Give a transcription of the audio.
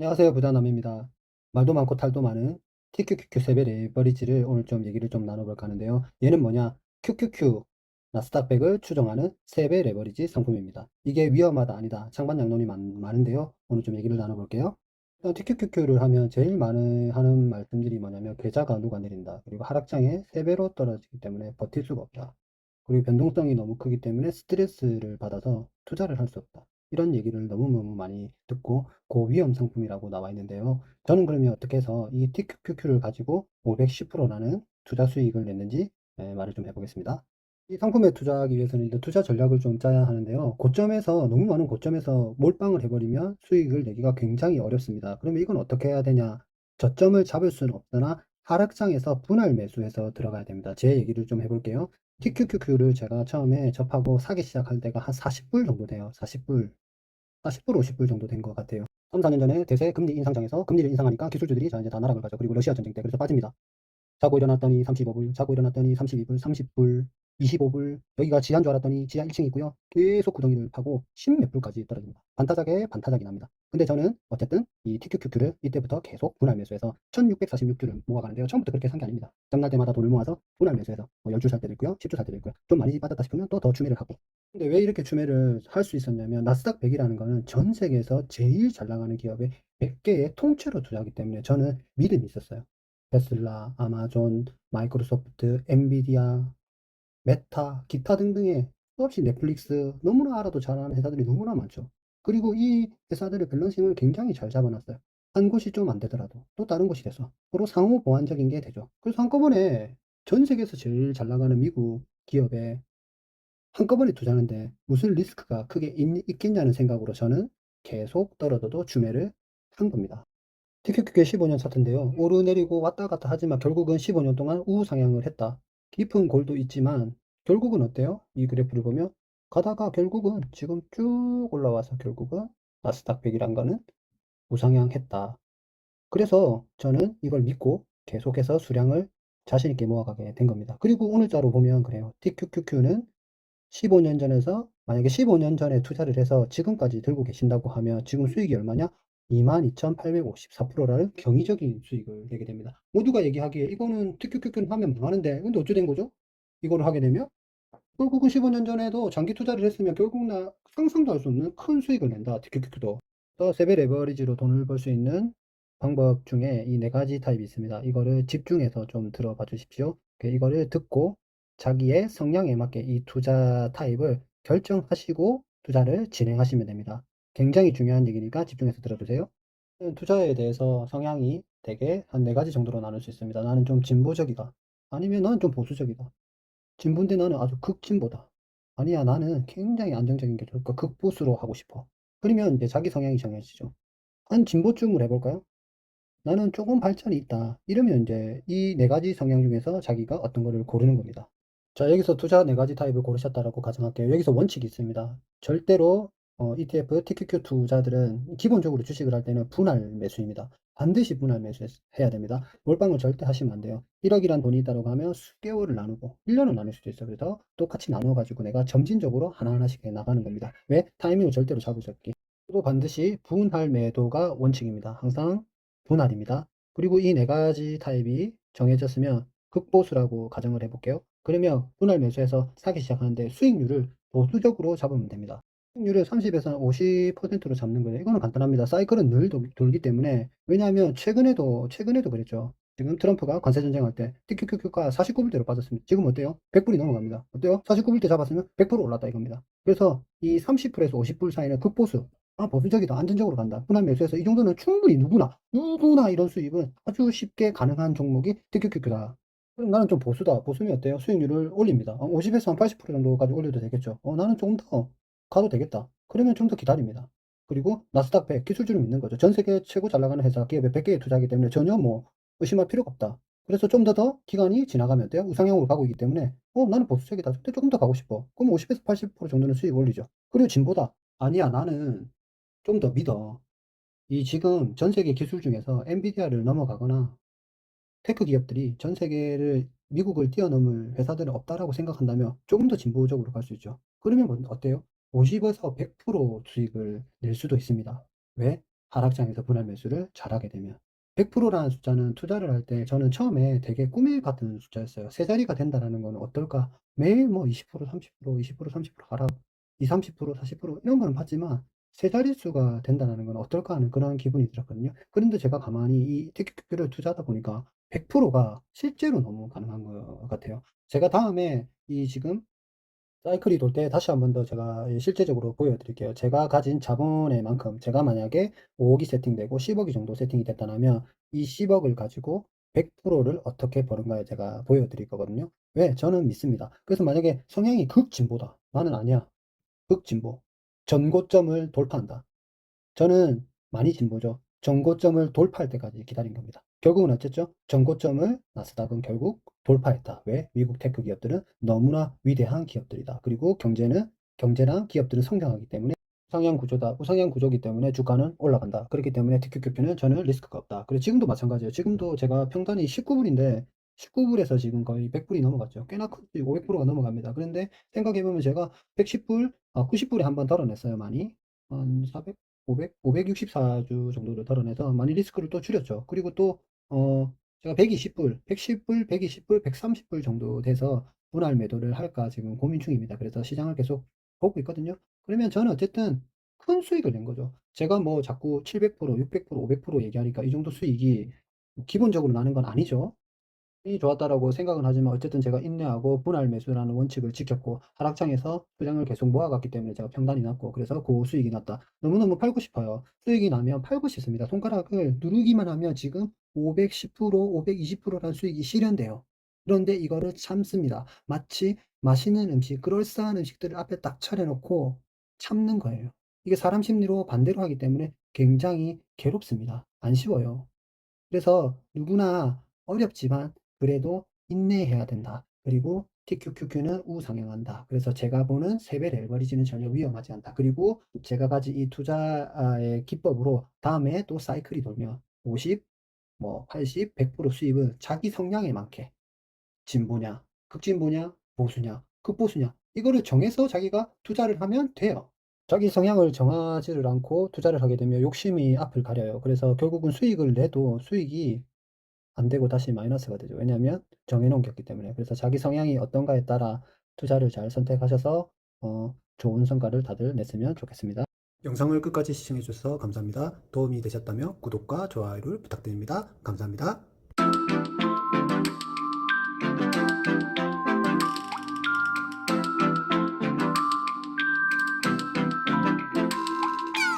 안녕하세요. 부자남입니다. 말도 많고 탈도 많은 TQQQ 세배 레버리지를 오늘 좀 얘기를 좀 나눠볼까 하는데요. 얘는 뭐냐? QQQ 나스닥 100을 추정하는 세배 레버리지 상품입니다. 이게 위험하다 아니다 창반 양론이 많, 많은데요. 오늘 좀 얘기를 나눠볼게요. 일단 TQQQ를 하면 제일 많은 하는 말씀들이 뭐냐면 계좌가 녹아내린다. 그리고 하락장에 3배로 떨어지기 때문에 버틸 수가 없다. 그리고 변동성이 너무 크기 때문에 스트레스를 받아서 투자를 할 수 없다. 이런 얘기를 너무너무 많이 듣고 고위험 상품이라고 나와 있는데요. 저는 그러면 어떻게 해서 이 TQQQ를 가지고 510%라는 투자 수익을 냈는지 예, 말을 좀 해보겠습니다. 이 상품에 투자하기 위해서는 일단 투자 전략을 좀 짜야 하는데요. 고점에서 너무 많은 고점에서 몰빵을 해버리면 수익을 내기가 굉장히 어렵습니다. 그러면 이건 어떻게 해야 되냐? 저점을 잡을 수는 없으나 하락장에서 분할 매수해서 들어가야 됩니다. 제 얘기를 좀 해볼게요. TQQQ를 제가 처음에 접하고 사기 시작할 때가 한 40불 정도 돼요. 40불. 40불, 50불 정도 된 것 같아요. 3, 4년 전에 대세 금리 인상장에서 금리를 인상하니까 기술주들이 자 이제 다 나락을 가죠. 그리고 러시아 전쟁 때 그래서 빠집니다. 자고 일어났더니 35불, 자고 일어났더니 32불, 30불, 25불, 여기가 지하인 줄 알았더니 지하 1층이 있고요. 계속 구덩이를 파고 10몇 불까지 떨어집니다. 반타작에 반타작이 납니다. 근데 저는 어쨌든 이 TQQQ를 이때부터 계속 분할 매수해서 1646주를 모아가는데요. 처음부터 그렇게 산 게 아닙니다. 장날 때마다 돈을 모아서 분할 매수해서 뭐 10주 살 때도 있고요. 10주 살 때도 있고요. 좀 많이 빠졌다 싶으면 또 더 추매를 하고. 근데 왜 이렇게 추매를 할 수 있었냐면 나스닥 100이라는 거는 전 세계에서 제일 잘 나가는 기업의 100개의 통째로 투자하기 때문에 저는 믿음이 있었어요. 테슬라, 아마존, 마이크로소프트, 엔비디아, 메타, 기타 등등의 수없이 넷플릭스 너무나 알아도 잘하는 회사들이 너무나 많죠. 그리고 이 회사들의 밸런싱을 굉장히 잘 잡아놨어요. 한 곳이 좀 안 되더라도 또 다른 곳이 돼서 서로 상호 보완적인 게 되죠. 그래서 한꺼번에 전 세계에서 제일 잘 나가는 미국 기업에 한꺼번에 투자하는데 무슨 리스크가 크게 있, 있겠냐는 생각으로 저는 계속 떨어져도 주매를 한 겁니다. TQQ의 15년 차트인데요. 오르내리고 왔다 갔다 하지만 결국은 15년 동안 우상향을 했다. 깊은 골도 있지만 결국은 어때요? 이 그래프를 보면 가다가 결국은 지금 쭉 올라와서 결국은 나스닥 100이란 거는 우상향했다. 그래서 저는 이걸 믿고 계속해서 수량을 자신 있게 모아가게 된 겁니다. 그리고 오늘자로 보면 그래요. TQQQ는 15년 전에서 만약에 15년 전에 투자를 해서 지금까지 들고 계신다고 하면 지금 수익이 얼마냐? 22,854%라는 경이적인 수익을 내게 됩니다. 모두가 얘기하기에 이거는 TQQQ는 하면 망하는데 근데 어찌 된 거죠? 이거를 하게 되면 결국은 15년 전에도 장기 투자를 했으면 결국 나 상상도 할 수 없는 큰 수익을 낸다. TQQQ도. 또 세배 레버리지로 돈을 벌 수 있는 방법 중에 이 네 가지 타입이 있습니다. 이거를 집중해서 좀 들어봐 주십시오. 그 이거를 듣고 자기의 성향에 맞게 이 투자 타입을 결정하시고 투자를 진행하시면 됩니다. 굉장히 중요한 얘기니까 집중해서 들어주세요. 음, 투자에 대해서 성향이 되게 한 네 가지 정도로 나눌 수 있습니다. 나는 좀 진보적이다. 아니면 나는 좀 보수적이다. 진보인데 나는 아주 극진보다. 아니야, 나는 굉장히 안정적인 게 좋을까? 극보수로 하고 싶어. 그러면 이제 자기 성향이 정해지죠. 한 진보쯤을 해볼까요? 나는 조금 발전이 있다. 이러면 이제 이 네 가지 성향 중에서 자기가 어떤 거를 고르는 겁니다. 자, 여기서 투자 네 가지 타입을 고르셨다라고 가정할게요. 여기서 원칙이 있습니다. 절대로 어, ETF, TQQ 투자들은 기본적으로 주식을 할 때는 분할 매수입니다. 반드시 분할 매수 해야 됩니다. 몰빵을 절대 하시면 안 돼요. 1억이란 돈이 있다고 하면 수개월을 나누고 1년을 나눌 수도 있어요. 그래서 똑같이 나눠가지고 내가 점진적으로 하나하나씩 나가는 겁니다. 왜? 타이밍을 절대로 잡으셨기. 또 반드시 분할 매도가 원칙입니다. 항상 분할입니다. 그리고 이 네 가지 타입이 정해졌으면 극보수라고 가정을 해볼게요. 그러면 분할 매수해서 사기 시작하는데 수익률을 보수적으로 잡으면 됩니다. 수익률을 30에서 50%로 잡는 거예요. 이거는 간단합니다. 사이클은 늘 도, 돌기 때문에 왜냐하면 최근에도 최근에도 그랬죠. 지금 트럼프가 관세 전쟁할 때 TQQQ가 49불대로 빠졌습니다. 지금 어때요? 100불이 넘어갑니다. 어때요? 49불대 잡았으면 100% 올랐다 이겁니다. 그래서 이 30불에서 50불 사이는 극보수 아, 보수적이다. 안전적으로 간다. 분할 매수해서 이 정도는 충분히 누구나, 누구나 이런 수익은 아주 쉽게 가능한 종목이 TQQQ다. 그럼 나는 좀 보수다. 보수면 어때요? 수익률을 올립니다. 50에서 한 80% 정도까지 올려도 되겠죠. 어, 나는 조금 더 가도 되겠다. 그러면 좀 더 기다립니다. 그리고 나스닥 100 기술주를 믿는 거죠. 전 세계 최고 잘 나가는 회사 기업에 100개에 투자하기 때문에 전혀 뭐 의심할 필요가 없다. 그래서 좀 더더 기간이 지나가면 어때요? 우상향으로 가고 있기 때문에 어 나는 보수적이다. 근데 조금 더 가고 싶어. 그럼 50에서 80% 정도는 수익 올리죠. 그리고 진보다. 아니야 나는 좀 더 믿어. 이 지금 전 세계 기술 중에서 엔비디아를 넘어가거나 테크 기업들이 전 세계를 미국을 뛰어넘을 회사들은 없다라고 생각한다면 조금 더 진보적으로 갈 수 있죠. 그러면 뭐 어때요? 50에서 100% 수익을 낼 수도 있습니다. 왜? 하락장에서 분할 매수를 잘하게 되면 100%라는 숫자는 투자를 할 때 저는 처음에 되게 꿈에 같은 숫자였어요. 세 자리가 된다라는 거는 어떨까? 매일 뭐 20%, 30%, 20%, 30% 하락, 20, 30%, 40% 이런 거는 봤지만 세 자릿수가 된다는 건 어떨까 하는 그런 기분이 들었거든요. 그런데 제가 가만히 이 티켓큐를 투자하다 보니까 100%가 실제로 너무 가능한 것 같아요. 제가 다음에 이 지금 사이클이 돌 때 다시 한 번 더 제가 이 실제적으로 보여드릴게요. 제가 가진 자본의 만큼 제가 만약에 5억이 세팅되고 10억이 정도 세팅이 됐다면 이 10억을 가지고 100%를 어떻게 버는가에 제가 보여드릴 거거든요. 왜? 저는 믿습니다. 그래서 만약에 성향이 극진보다 나는 아니야. 극진보. 전고점을 돌파한다. 저는 많이 진보죠. 전고점을 돌파할 때까지 기다린 겁니다. 결국은 어쨌죠? 전고점을 나스닥은 결국 돌파했다. 왜? 미국 테크 기업들은 너무나 위대한 기업들이다. 그리고 경제는 경제랑 기업들은 성장하기 때문에 우상향 구조다. 우상향 구조기 때문에 주가는 올라간다. 그렇기 때문에 TQQQ는 저는 리스크가 없다. 그리고 지금도 마찬가지예요. 지금도 제가 평단이 19불인데 19불에서 지금 거의 100불이 넘어갔죠. 꽤나 크지. 500%가 넘어갑니다. 그런데 생각해보면 제가 110불, 아, 90불에 한 번 덜어냈어요. 많이. 한 400, 500, 564주 정도를 덜어내서 많이 리스크를 또 줄였죠. 그리고 또, 어, 제가 120불, 110불, 120불, 130불 정도 돼서 분할 매도를 할까 지금 고민 중입니다. 그래서 시장을 계속 보고 있거든요. 그러면 저는 어쨌든 큰 수익을 낸 거죠. 제가 뭐 자꾸 700%, 600%, 500% 얘기하니까 이 정도 수익이 기본적으로 나는 건 아니죠. 이 좋았다라고 생각은 하지만 어쨌든 제가 인내하고 분할 매수라는 원칙을 지켰고 하락장에서 수량을 계속 모아갔기 때문에 제가 평단이 났고 그래서 고수익이 났다. 너무너무 팔고 싶어요. 수익이 나면 팔고 싶습니다. 손가락을 누르기만 하면 지금 510%, 520%라는 수익이 실현돼요. 그런데 이거를 참습니다. 마치 맛있는 음식, 그럴싸한 음식들을 앞에 딱 차려놓고 참는 거예요. 이게 사람 심리로 반대로 하기 때문에 굉장히 괴롭습니다. 안 쉬워요. 그래서 누구나 어렵지만 그래도 인내해야 된다. 그리고 TQQQ는 우상향한다. 그래서 제가 보는 세배 레버리지는 전혀 위험하지 않다. 그리고 제가 가진 이 투자의 기법으로 다음에 또 사이클이 돌면 50, 뭐 80, 100% 수입은 자기 성향에 맞게 진보냐, 극진보냐, 보수냐, 극보수냐 이거를 정해서 자기가 투자를 하면 돼요. 자기 성향을 정하지를 않고 투자를 하게 되면 욕심이 앞을 가려요. 그래서 결국은 수익을 내도 수익이 안 되고 다시 마이너스가 되죠. 왜냐하면 정해 놓은 게 없기 때문에. 그래서 자기 성향이 어떤가에 따라 투자를 잘 선택하셔서 어, 좋은 성과를 다들 냈으면 좋겠습니다. 영상을 끝까지 시청해 주셔서 감사합니다. 도움이 되셨다면 구독과 좋아요를 부탁드립니다. 감사합니다.